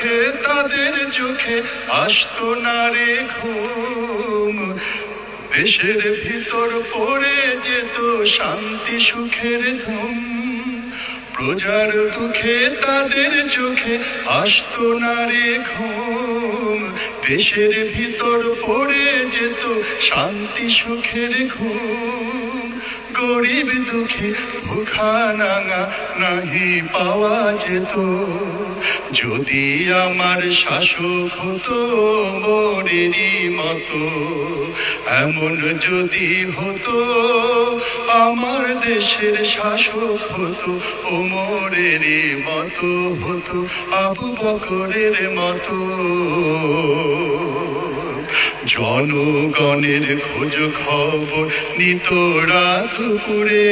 দুঃখে তাদের চোখে আসতো না রে ঘুম। দেশের ভিতর পড়ে যেত শান্তি, সুখের ধুম প্রজার দুঃখে তাদের চোখে আসতো না রে ঘুম। দেশের ভিতর পড়ে যেত শান্তি, সুখের ঘুম। গরিব দুঃখী ভুখা নাঙা নাহি পাওয়া যেত। যদি আমার শাসক হতো মরেরই মতো, এমন যদি হতো আমার দেশের শাসক হতো ওমরেরই মতো হতো, আবু বকরের মতো। জনগণের খোঁজ খবর নিত রাত দুপুরে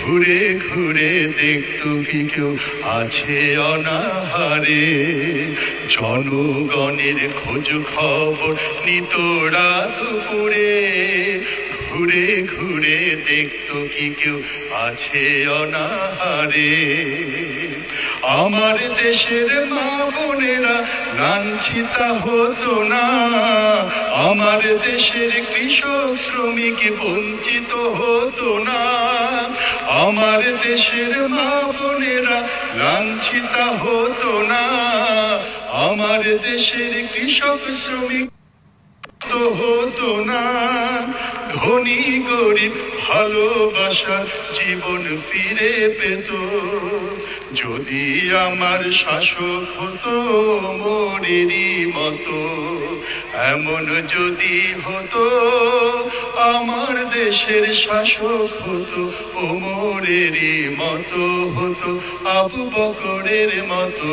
ঘুরে ঘুরে দেখতো কি কেউ আছে অনাহারে। জনগণের খোঁজ খবর নিত রাত দুপুরে ঘুরে ঘুরে দেখতো কি কেউ আছে অনাহারে। আমার দেশের মা বোনেরা লাঞ্ছিতা হতো না। আমার দেশের কৃষক শ্রমিক বঞ্চিত হতো না। আমার দেশের মা বোনেরা লাঞ্ছিতা হতো না। আমার দেশের কৃষক শ্রমিক হতো না। ধনী, গরিব, ভালোবাসার জীবন ফিরে পেত। যদি আমার শাসক হতো মরেরই মতো, এমন যদি হতো আমার দেশের শাসক হতো ওমরেরই মতো হতো, আবু বকরের মতো।